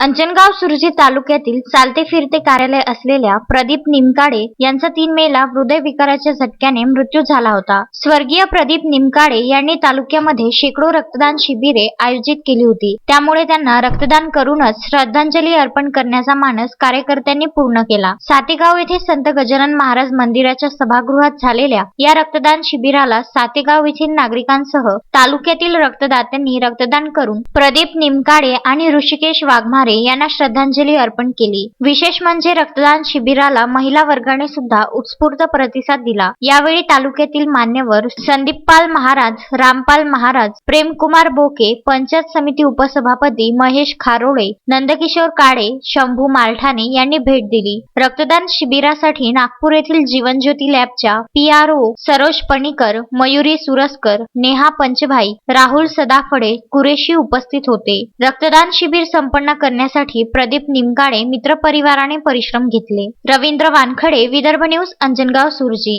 अंजनगाव सुरजी तालुक्यातील चालते फिरते कार्यालय असलेल्या प्रदीप निमकाडे यांचा तीन मेला हृदयविकाराच्या झटक्याने मृत्यू झाला होता. स्वर्गीय प्रदीप निमकाडे यांनी तालुक्यामध्ये शेकडो रक्तदान शिबिरे आयोजित केली होती. त्यामुळे त्यांना रक्तदान करूनच श्रद्धांजली अर्पण करण्याचा मानस कार्यकर्त्यांनी पूर्ण केला. सातेगाव येथे संत गजानन महाराज मंदिराच्या सभागृहात झालेल्या या रक्तदान शिबिराला सातेगाव येथील नागरिकांसह तालुक्यातील रक्तदात्यांनी रक्तदान करून प्रदीप निमकाडे आणि ऋषिकेश वाघमारे यांना श्रद्धांजली अर्पण केली. विशेष म्हणजे रक्तदान शिबिराला महिला वर्गाने सुद्धा उत्स्फूर्त प्रतिसाद दिला. यावेळी तालुक्यातील मान्यवर संदीपपाल महाराज रामपाल महाराज प्रेमकुमार बोके पंचायत समिती उपसभापती महेश खारोळे नंदकिशोर काळे शंभू मालठाणे यांनी भेट दिली. रक्तदान शिबिरासाठी नागपूर येथील Jeevanjyoti लॅबच्या P R O Saroj Panikar Mayuri Suraskar Neha Panchbhai Rahul Sadaphade Qureshi उपस्थित होते. रक्तदान शिबिर संपन्न करण्यासाठी प्रदीप निमगाडे मित्रपरिवाराने परिश्रम घेतले. रवींद्र वानखडे विदर्भ न्यूज अंजनगाव सुरजी.